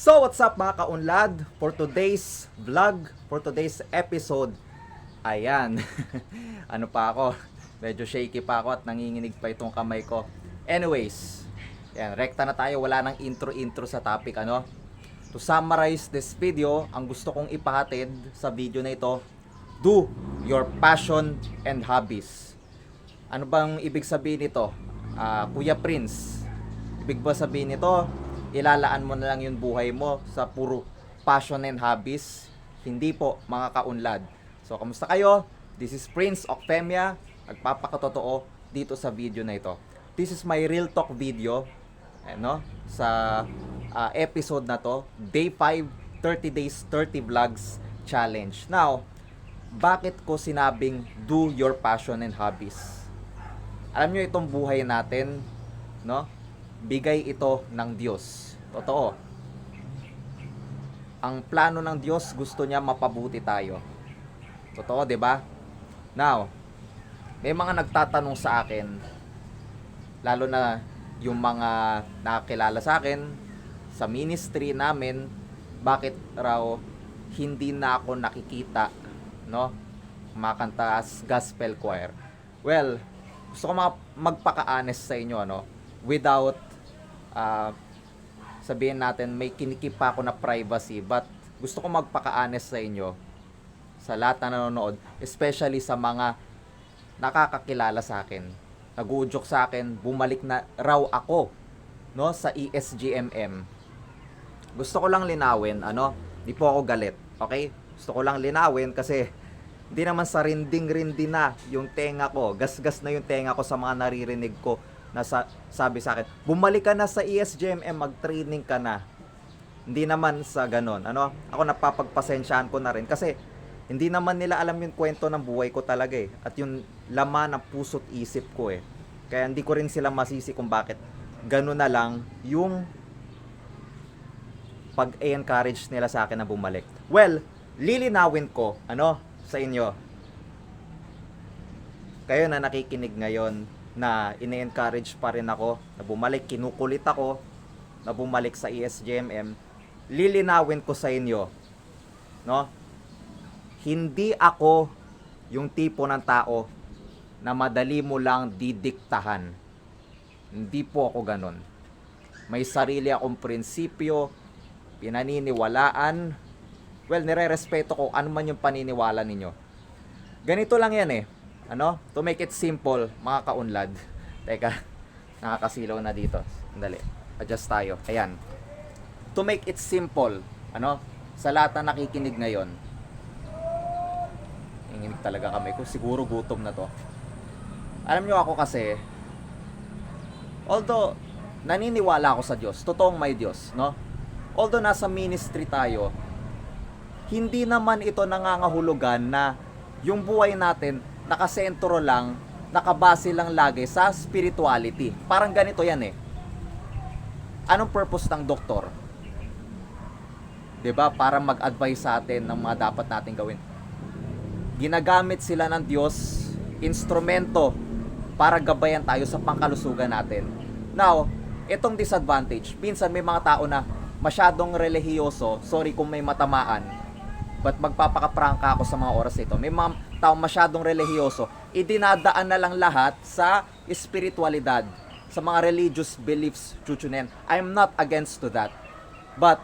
So, what's up mga kaunlad? For today's vlog, for today's episode, ayan. ano pa ako? Medyo shaky pa ako at nanginginig pa itong kamay ko. Anyways, yan, rekta na tayo. Wala nang intro-intro sa topic, ano? To summarize this video, ang gusto kong ipahatid sa video na ito, do your passion and hobbies. Ano bang ibig sabihin nito? Ah, Kuya Prince, ibig ba sabihin nito, ilalaan mo na lang yung buhay mo sa puro passion and hobbies? Hindi po, mga kaunlad. So, kamusta kayo? This is Prince Octemia, nagpapakatotoo dito sa video na ito. This is my real talk video, ano, sa ah, episode na to, Day 5, 30 Days, 30 Vlogs Challenge. Now, bakit ko sinabing do your passion and hobbies? Alam nyo itong buhay natin, no? Bigay ito ng Diyos. Totoo. Ang plano ng Diyos, gusto niya mapabuti tayo. Totoo, 'di ba? Now, may mga nagtatanong sa akin, lalo na yung mga nakakilala sa akin sa ministry namin, bakit raw hindi na ako nakikita, no? Kumakanta as gospel choir. Well, gusto ko magpaka-honest sa inyo, no? Without ah, sabihin natin may kinikip pa ako na privacy, but gusto ko magpaka-honest sa inyo sa lahat na nanonood, especially sa mga nakakakilala sa akin. Naguudyok sa akin, bumalik na raw ako no sa ESGMM. Gusto ko lang linawin, ano, di po ako galit, okay? Gusto ko lang linawin kasi hindi naman sa rinding-rindi na yung tenga ko. Gas-gas na yung tenga ko sa mga naririnig ko na sa, sabi sa akin, bumalik ka na sa ESGMM, mag-training ka na. Hindi naman sa ganon. Ano? Ako napapagpasensyahan ko na rin kasi hindi naman nila alam yung kwento ng buhay ko talaga eh. At yung laman ng puso't isip ko eh. Kaya hindi ko rin sila masisi kung bakit gano'n na lang yung pag-encourage nila sa akin na bumalik. Well, lilinawin ko, ano, sa inyo. Kayo na nakikinig ngayon na ine-encourage pa rin ako na bumalik, kinukulit ako na bumalik sa ESGMM. Lilinawin ko sa inyo, no? Hindi ako yung tipo ng tao na madali mo lang didiktahan. Hindi po ako ganon. May sarili akong prinsipyo, pinaniniwalaan. Well, nire-respeto ko ano man yung paniniwala ninyo. Ganito lang yan eh. Ano? To make it simple, mga kaunlad. Teka, nakakasilaw na dito. Sandali. Adjust tayo. Ayan. To make it simple, ano? Sa lahat na nakikinig ngayon, Nanginginig talaga kami ko. Siguro gutom na to. Alam nyo ako kasi, although naniniwala ako sa Diyos, totoong may Diyos, no? Although nasa ministry tayo, hindi naman ito nangangahulugan na yung buhay natin nakasentro lang, nakabase lang lagi sa spirituality. Parang ganito yan eh. Anong purpose ng doktor? 'Di ba? Para mag-advise sa atin ng mga dapat nating gawin ginagamit sila ng Diyos instrumento para gabayan tayo sa pangkalusugan natin. Now, itong disadvantage, minsan may mga tao na masyadong relihiyoso, sorry kung may matamaan, but magpapakaprangka ako sa mga oras ito. May mga tao masyadong relihiyoso, idinadaan na lang lahat sa espiritualidad, sa mga religious beliefs, chuchunen. I'm not against to that. But,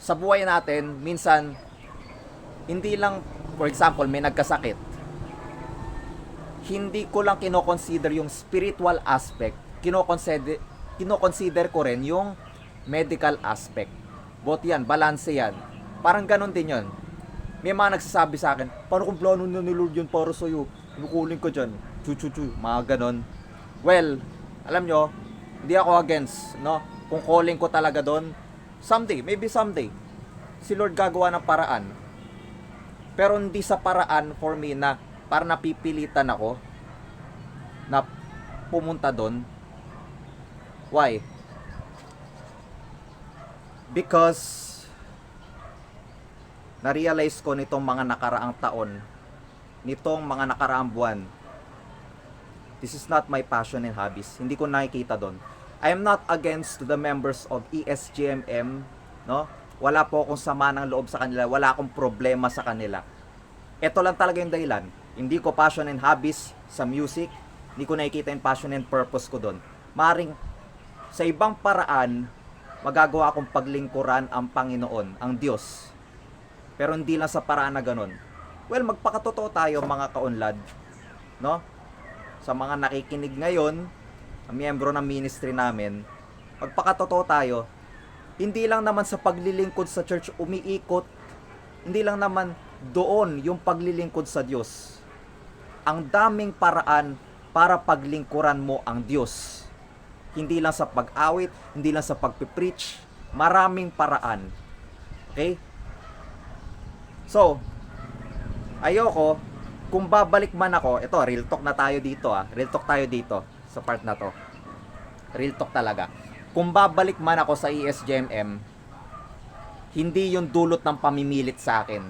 sa buhay natin, minsan, hindi lang, for example, may nagkasakit, hindi ko lang kinoconsider yung spiritual aspect, kinoconsider, kinoconsider ko rin yung medical aspect. Both yan, balance yan. Parang ganon din yun. May mga nagsasabi sa akin, paano kung plano na ni Lord yun para sa'yo? Nukulin ko dyan. Chu chu chu. Mga ganon. Well, alam nyo, hindi ako against, no? Kung calling ko talaga doon, someday, maybe someday, si Lord gagawa ng paraan pero hindi sa paraan for me na para napipilitan ako na pumunta doon. Why? Because na-realize ko nitong mga nakaraang taon, nitong mga nakaraang buwan, this is not my passion and hobbies. Hindi ko nakikita doon. I am not against the members of ESGMM, no? Wala po akong sama ng loob sa kanila, wala akong problema sa kanila. Ito lang talaga yung dahilan. Hindi ko passion and hobbies sa music, hindi ko nakikita yung passion and purpose ko doon. Maring sa ibang paraan, magagawa akong paglingkuran ang Panginoon, ang Diyos. Pero hindi lang sa paraan na ganun. Well, magpakatotoo tayo mga kaunlad, no? Sa mga nakikinig ngayon, ang miyembro ng ministry namin, magpakatotoo tayo, hindi lang naman sa paglilingkod sa church umiikot, hindi lang naman doon yung paglilingkod sa Diyos. Ang daming paraan para paglingkuran mo ang Diyos. Hindi lang sa pag-awit, hindi lang sa pagpipreach, maraming paraan. Okay? So, ayoko, kung babalik man ako, ito, real talk na tayo dito ah. Real talk tayo dito sa part na to. Real talk talaga. Kung babalik man ako sa ESGMM, hindi yung dulot ng pamimilit sa akin.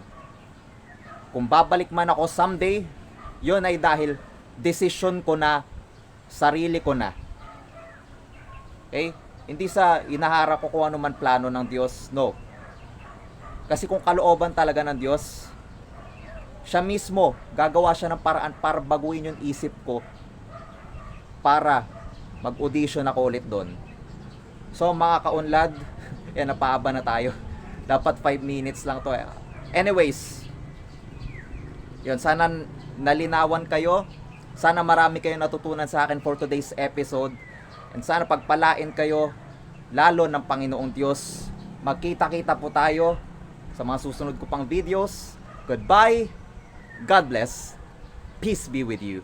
Kung babalik man ako someday, yun ay dahil decision ko na, sarili ko na. Okay? Hindi sa inaharap ko kung ano man plano ng Diyos. No. Kasi kung kalooban talaga ng Diyos, siya mismo, gagawa siya ng paraan para baguhin yung isip ko para mag-audition ako ulit doon. So mga kaunlad, yan napaaba na tayo. Dapat 5 minutes lang to. eh. Anyways, yun, sana nalinawan kayo. Sana marami kayong natutunan sa akin for today's episode. And sana pagpalain kayo, lalo ng Panginoong Diyos. Magkita-kita po tayo sa mga susunod ko pang videos. Goodbye. God bless. Peace be with you.